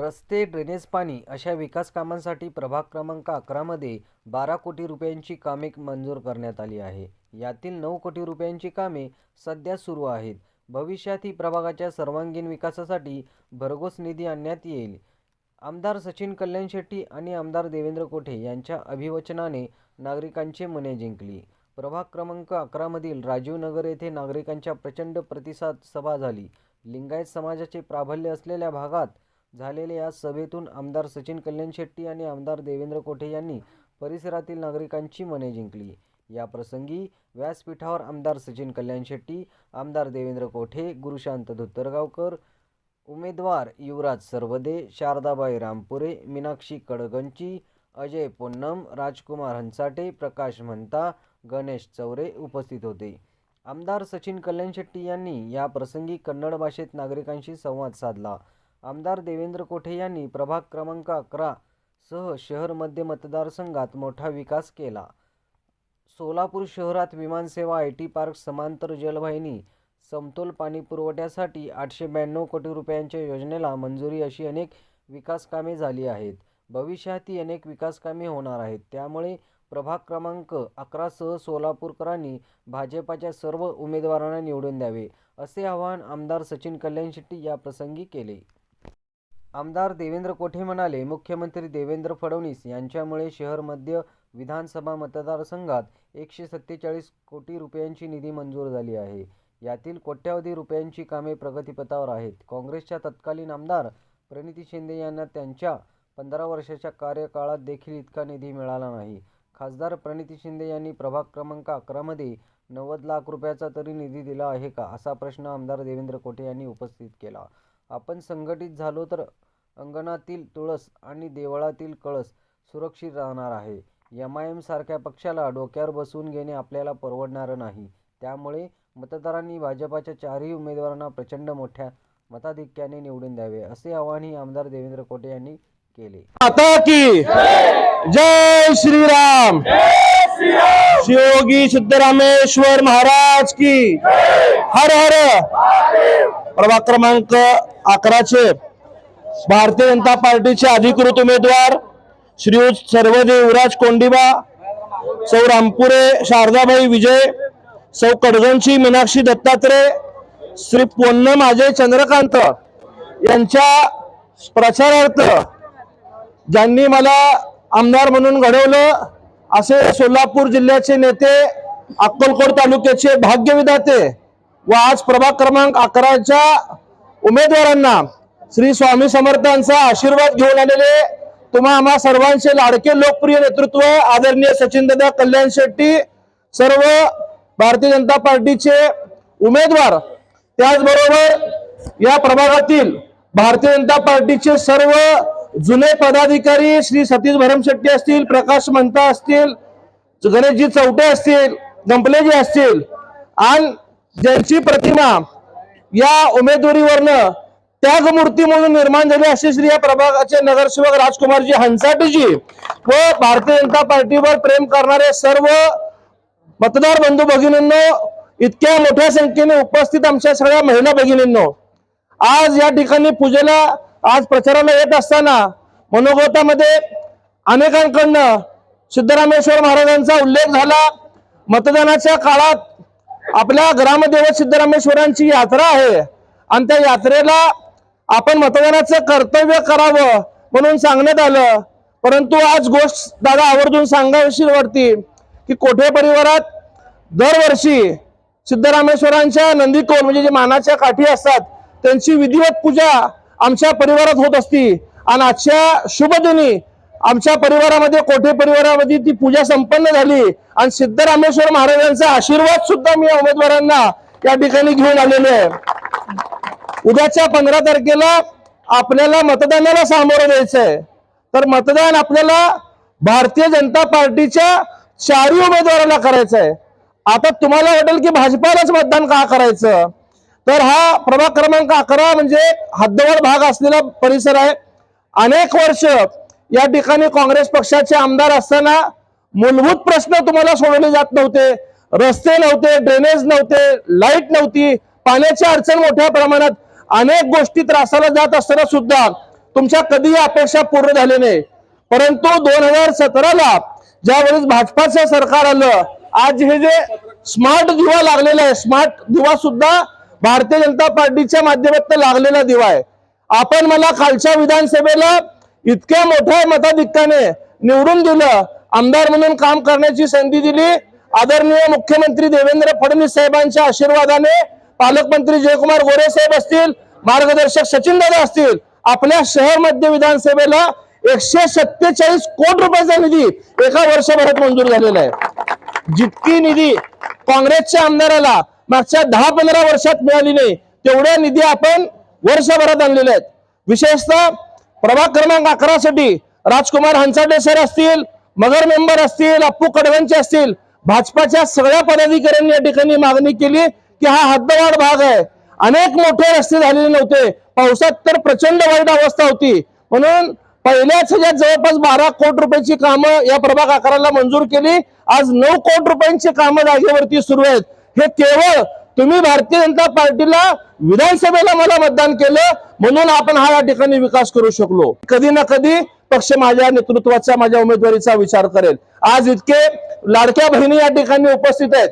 रस्ते ड्रेनेज पाणी अशा विकास कामांसाठी प्रभाग क्रमांक अकरामध्ये बारा कोटी रुपयांची कामे मंजूर करण्यात आली आहे. यातील नऊ कोटी रुपयांची कामे सध्या सुरू आहेत. भविष्यात ही प्रभागाच्या सर्वांगीण विकासासाठी भरघोस निधी आणण्यात येईल. आमदार सचिन कल्याण शेट्टी आणि आमदार देवेंद्र कोठे यांच्या अभिवचनाने नागरिकांचे मने जिंकली. प्रभाग क्रमांक अकरामधील राजीव नगर येथे नागरिकांच्या प्रचंड प्रतिसाद सभा झाली. लिंगायत समाजाचे प्राबल्य असलेल्या भागात झालेल्या या सभेतून आमदार सचिन कल्याण शेट्टी आणि आमदार देवेंद्र कोठे यांनी परिसरातील नागरिकांची मने जिंकली. या प्रसंगी व्यासपीठावर आमदार सचिन कल्याण शेट्टी आमदार देवेंद्र कोठे गुरुशांत धुत्तरगावकर उमेदवार युवराज सरवदे शारदाबाई रामपुरे मीनाक्षी कडगंची अजय पोन्नम राजकुमार हंसाटे प्रकाश म्हणता गणेश चौरे उपस्थित होते. आमदार सचिन कल्याण शेट्टी यांनी या प्रसंगी कन्नड भाषेत नागरिकांशी संवाद साधला. आमदार देवेंद्र कोठे यांनी प्रभाग क्रमांक अकरा सह शहर मध्य मतदारसंघात मोठा विकास केला. सोलापूर शहरात विमानसेवा आय टी पार्क समांतर जलवाहिनी समतोल पाणी पुरवठ्यासाठी आठशे ब्याण्णव कोटी रुपयांच्या योजनेला मंजुरी अशी अनेक विकास कामे झाली आहेत. भविष्यातही अनेक विकास कामे होणार आहेत. त्यामुळे प्रभाग क्रमांक अकरासह सोलापूरकरांनी भाजपाच्या सर्व उमेदवारांना निवडून द्यावे असे आवाहन आमदार सचिन कल्याण शेट्टी या प्रसंगी केले. आमदार देवेंद्र कोठे म्हणाले मुख्यमंत्री देवेंद्र फडणवीस यांच्यामुळे शहर मध्य विधानसभा मतदारसंघात एकशे सत्तेचाळीस कोटी रुपयांची निधी मंजूर झाली आहे. यातील कोट्यावधी रुपयांची कामे प्रगतीपथावर आहेत. काँग्रेसच्या तत्कालीन आमदार प्रणिती शिंदे यांना त्यांच्या पंधरा वर्षाच्या कार्यकाळात देखील इतका निधी मिळाला नाही. खासदार प्रणिती शिंदे यांनी प्रभाग क्रमांक अकरामध्ये नव्वद लाख रुपयाचा तरी निधी दिला आहे का असा प्रश्न आमदार देवेंद्र कोठे यांनी उपस्थित केला. आपण संघटित झालो तर अंगणातील तुळस आणि देवळातील कळस सुरक्षित राहणार आहे. एम आय एमसारख्या पक्षाला डोक्यावर बसवून घेणे आपल्याला परवडणारं नाही. त्यामुळे मतदारांनी भाजपाच्या चारही उमेदवारांना प्रचंड मोठ्या मताधिक्याने निवडून द्यावे असे आवाहनही आमदार देवेंद्र कोटे यांनी केले. आता की जय श्रीराम! शिवयोगी सिद्धरामेश्वर महाराज की हर हर! प्रभाग क्रमांक अकराचे भारतीय जनता पार्टीचे अधिकृत उमेदवार श्रीयुत सर्वदेव युवराज कोंडिबा सौ रामपुरे शारदाबाई विजय सौ कडगंची मीनाक्षी दत्तात्रय श्री पोन्नम अजय चंद्रकांत यांच्या प्रचारार्थ ज्यांनी मला आमदार म्हणून घडवलं असे सोलापूर जिल्ह्याचे नेते अक्कलकोट तालुक्याचे भाग्यविधाते व आज प्रभाग क्रमांक अकराच्या उमेदवारांना श्री स्वामी समर्थांचा आशीर्वाद घेऊन आलेले तुम्हा आम्हा सर्वांचे लाडके लोकप्रिय नेतृत्व आदरणीय सचिन दादा कल्याण शेट्टी सर्व भारतीय जनता पार्टीचे उमेदवार. त्याचबरोबर या प्रभागातील भारतीय जनता पार्टीचे सर्व जुने पदाधिकारी श्री सतीश भरमशेट्टी असतील प्रकाश मंता असतील गणेशजी चौटे असतील गंपलेजी असतील आणि ज्यांची प्रतिमा या उमेदवारीवरनं त्यागमूर्ती म्हणून निर्माण झाली असे श्री या प्रभागाचे नगरसेवक राजकुमारजी हंसाटेजी व भारतीय जनता पार्टीवर प्रेम करणारे सर्व मतदार बंधू भगिनींनो इतक्या मोठ्या संख्येने उपस्थित आमच्या सगळ्या महिला भगिनींनो आज या ठिकाणी पूजेला आज प्रचाराला येत असताना मनोगतामध्ये अनेकांकडनं सिद्धरामेश्वर महाराजांचा उल्लेख झाला. मतदानाच्या काळात आपल्या ग्रामदेव सिद्धरामेश्वरांची यात्रा आहे. आणि त्या यात्रेला आपण मतदानाचं कर्तव्य करावं म्हणून सांगण्यात आलं. परंतु आज गोष्ट दादा आवर्जून सांगावीशी वाटती की कोठे परिवारात दरवर्षी सिद्धरामेश्वरांच्या नंदीकोल म्हणजे जे मानाच्या काठी असतात त्यांची विधिवत पूजा आमच्या परिवारात होत असती. आणि आजच्या शुभदिनी आमच्या परिवारामध्ये कोठे परिवारामध्ये ती पूजा संपन्न झाली आणि सिद्धरामेश्वर महाराजांचा आशीर्वाद सुद्धा मी उमेदवारांना या ठिकाणी घेऊन आलेलो आहे. उद्याच्या पंधरा तारखेला आपल्याला मतदानाला सामोरं द्यायचंय तर मतदान आपल्याला भारतीय जनता पार्टीच्या चारही उमेदवाराला करायचं आहे आता तुम्हाला वाटेल की भाजपालाच मतदान का करायचं? तर हा प्रभाग क्रमांक अकरा म्हणजे हद्दवर भाग असलेला परिसर आहे. अनेक वर्ष या ठिकाणी काँग्रेस पक्षाचे आमदार असताना मूलभूत प्रश्न तुम्हाला सोडवले जात नव्हते. रस्ते नव्हते ड्रेनेज नव्हते लाइट नव्हती. पाण्याची अडचण मोठ्या प्रमाणात अनेक गोष्टी त्रासाला जात असताना सुद्धा तुमच्या कधीही अपेक्षा पूर्ण झाल्या नाही. परंतु दोन हजार सतराला ज्यावेळेस भाजपाचं सरकार आलं आज हे जे स्मार्ट दिवा लागलेला आहे स्मार्ट दिवा सुद्धा भारतीय जनता पार्टीच्या माध्यमातून लागलेला दिवा आहे. आपण मला खालच्या विधानसभेला इतक्या मोठ्या मताधिक्याने निवडून दिलं आमदार म्हणून काम करण्याची संधी दिली. आदरणीय मुख्यमंत्री देवेंद्र फडणवीस साहेबांच्या आशीर्वादाने पालकमंत्री जयकुमार गोरे साहेब असतील मार्गदर्शक सचिन दादा असतील आपल्या शहर मध्य विधानसभेला एकशे सत्तेचाळीस कोटी रुपयाचा निधी एका वर्षभरात मंजूर झालेला आहे. जितकी निधी काँग्रेसच्या आमदाराला मागच्या दहा पंधरा वर्षात मिळाली नाही तेवढ्या निधी आपण वर्षभरात आणलेल्या आहेत. विशेषतः प्रभाग क्रमांक अकरा साठी राजकुमार हंसाटे सर असतील मगर मेंबर असतील अप्पू कडवंचे असतील भाजपाच्या सगळ्या पदाधिकाऱ्यांनी या ठिकाणी मागणी केली की हा हद्दवाढ भाग आहे. अनेक मोठे रस्ते झालेले नव्हते. पावसात तर प्रचंड वाईट अवस्था होती. म्हणून पहिल्याच ह्याच्यात जवळपास बारा कोटी रुपयाची कामं या प्रभाग आकाराला मंजूर केली. आज नऊ कोटी रुपयांची कामं जागेवरती सुरू आहेत. हे केवळ तुम्ही भारतीय जनता पार्टीला विधानसभेला मला मतदान केलं म्हणून आपण हा या ठिकाणी विकास करू शकलो. कधी ना कधी पक्ष माझ्या नेतृत्वाचा माझ्या उमेदवारीचा विचार करेल. आज इतके लाडक्या बहिणी या ठिकाणी उपस्थित आहेत.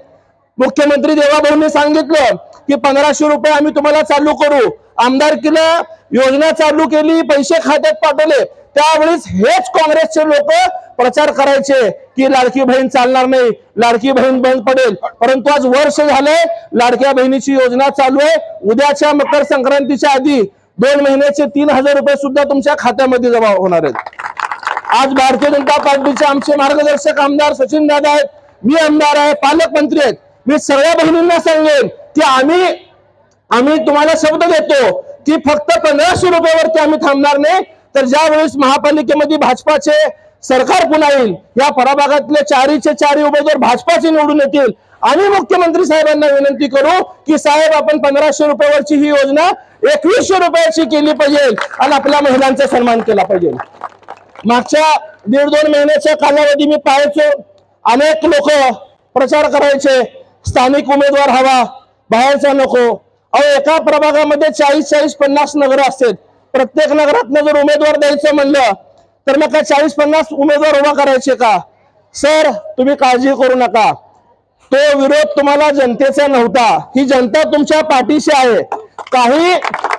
मुख्यमंत्री देवाभाऊंनी सांगितलं की पंधराशे रुपये आम्ही तुम्हाला चालू करू. आमदारकीला योजना चालू केली पैसे खात्यात पाठवले. त्यावेळेस हेच काँग्रेसचे लोक प्रचार करायचे की लाडकी बहीण चालणार नाही लाडकी बहीण बंद पडेल. परंतु आज वर्ष झाले लाडक्या बहिणीची योजना चालू आहे. उद्याच्या मकर संक्रांतीच्या आधी दोन महिन्याचे तीन हजार रुपये सुद्धा तुमच्या खात्यामध्ये जमा होणार आहेत. आज भारतीय जनता पार्टीचे आमचे मार्गदर्शक आमदार सचिन दादा आहेत मी आमदार आहे पालकमंत्री आहेत. मी सगळ्या बहिणींना सांगेन की आम्ही आम्ही तुम्हाला शब्द देतो की फक्त पंधराशे रुपयावरती आम्ही थांबणार नाही. तर ज्या वेळेस महापालिकेमध्ये भाजपाचे सरकार पुन्हा येईल या प्रभागातले चारीचे चारी उमेदवार भाजपाचे निवडून येतील. आम्ही मुख्यमंत्री साहेबांना विनंती करू की साहेब आपण पंधराशे रुपयावरची ही योजना एकवीसशे रुपयाची केली पाहिजे आणि आपल्या महिलांचा सन्मान केला पाहिजे. मागच्या दीड दोन महिन्याच्या कालावधी मी पाहायचो. अनेक लोक प्रचार करायचे. स्थानिक उमेदवार हवा बाहेरचा नको. अहो एका प्रभागामध्ये चाळीस चाळीस पन्नास नगर असतात प्रत्येक नगरातनं जर उमेदवार द्यायचं म्हणलं तर मग काय चाळीस पन्नास उमेदवार उभा करायचे का? सर तुम्ही काळजी करू नका. तो विरोध तुम्हाला जनतेचा नव्हता. ही जनता तुमच्या पाठीशी आहे. काही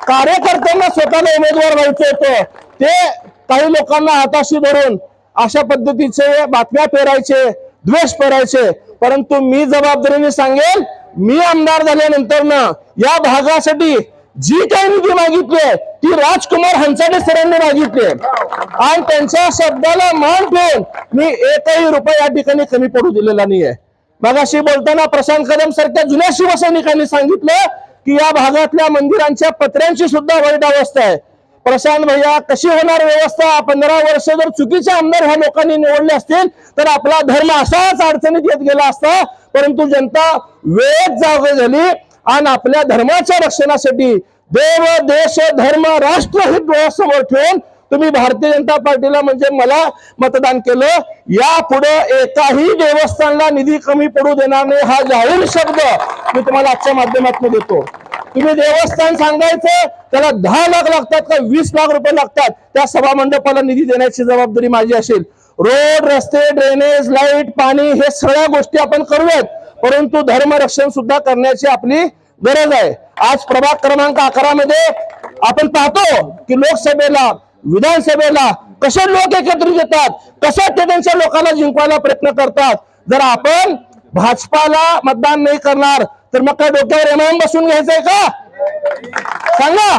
कार्यकर्त्यांना स्वतःला उमेदवार व्हायचं होतं. ते काही लोकांना हाताशी धरून अशा पद्धतीचे बातम्या पेरायचे द्वेष पेरायचे. परंतु मी जबाबदारीने सांगेल मी आमदार झाल्यानंतर ना या भागासाठी जी काही निधी मागितली ती राजकुमार हंसाडे सरांनी मागितली आणि त्यांच्या शब्दाला मान ठेवून मी एकही रुपये या ठिकाणी कमी पडू दिलेला नाहीये. मगाशी बोलताना प्रशांत कदम सारख्या जुन्या शिवसैनिकांनी सांगितलं की या भागातल्या मंदिरांच्या पत्र्यांची सुद्धा वाईट अवस्था आहे. प्रशांत भैया कशी होणार व्यवस्था? पंधरा वर्ष जर चुकीचे आमदार ह्या लोकांनी निवडले असतील तर आपला धर्म असाच अडचणीत येत गेला असता परंतु जनता वेळेत जाग झाली आणि आपल्या धर्माच्या रक्षणासाठी देव देश धर्म राष्ट्र हे डोळ्यासमोर ठेवून तुम्ही भारतीय जनता पार्टीला म्हणजे मला मतदान केलं. यापुढे एकाही देवस्थानला निधी कमी पडू देणार नाही हा जाहीर शब्द मी तुम्हाला आजच्या माध्यमातून देतो. तुम्ही देवस्थान सांगायचं त्याला दहा लाख लागतात का वीस लाख रुपये लागतात? त्या सभा मंडपाला निधी देण्याची जबाबदारी माझी असेल. रोड रस्ते ड्रेनेज लाइट पाणी हे सगळ्या गोष्टी आपण करूयात. परंतु धर्मरक्षण सुद्धा करण्याची आपली गरज आहे. आज प्रभाग क्रमांक अकरा मध्ये आपण पाहतो की लोकसभेला विधानसभेला कसे लोक एकत्रित येतात? कशा ते त्यांच्या लोकांना जिंकवायला प्रयत्न करतात? जर आपण भाजपाला मतदान नाही करणार तर मग काय डोक्यावर एमआयएम बसून घ्यायचंय का? सांगा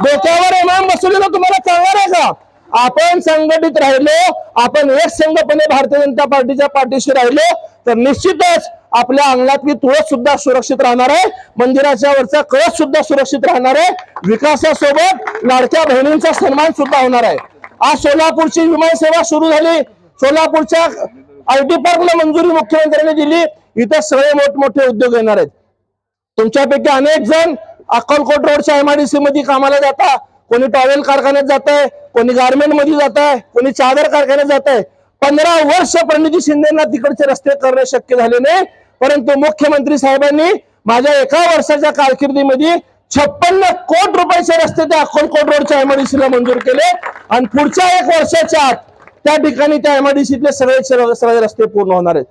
डोक्यावर इमाम ना तुम्हाला चालणार आहे का? आपण संघटित राहिलो आपण एक संघपणे भारतीय जनता पार्टीच्या पाठीशी राहिलो तर निश्चितच आपल्या अंगणातली तुळस सुद्धा सुरक्षित राहणार आहे. मंदिराच्या वरचा कळस सुद्धा सुरक्षित राहणार आहे. विकासासोबत लाडक्या बहिणींचा सन्मान सुद्धा होणार आहे. आज सोलापूरची विमान सेवा सुरू झाली. सोलापूरच्या आय टी पार्कला मंजुरी मुख्यमंत्र्यांनी दिली. इथं सगळे मोठमोठे उद्योग येणार आहेत. तुमच्यापैकी अनेक जण अक्कलकोट रोडच्या एमआयडीसी मध्ये कामाला जाता. कोणी टॉवेल कारखान्यात जात आहे कोणी गारमेंटमध्ये जात आहे कोणी चादर कारखान्यात जात आहे पंधरा वर्ष प्रणिती शिंदेना तिकडचे रस्ते करणे शक्य झाले नाही. परंतु मुख्यमंत्री साहेबांनी माझ्या एका वर्षाच्या कारकिर्दीमध्ये छप्पन्न कोटी रुपयाचे रस्ते त्या अक्कलकोट रोडच्या एमआयडीसीला मंजूर केले. आणि पुढच्या एक वर्षाच्या आत त्या ठिकाणी त्या एमआयडीसीतले सगळे सगळे रस्ते पूर्ण होणार आहेत.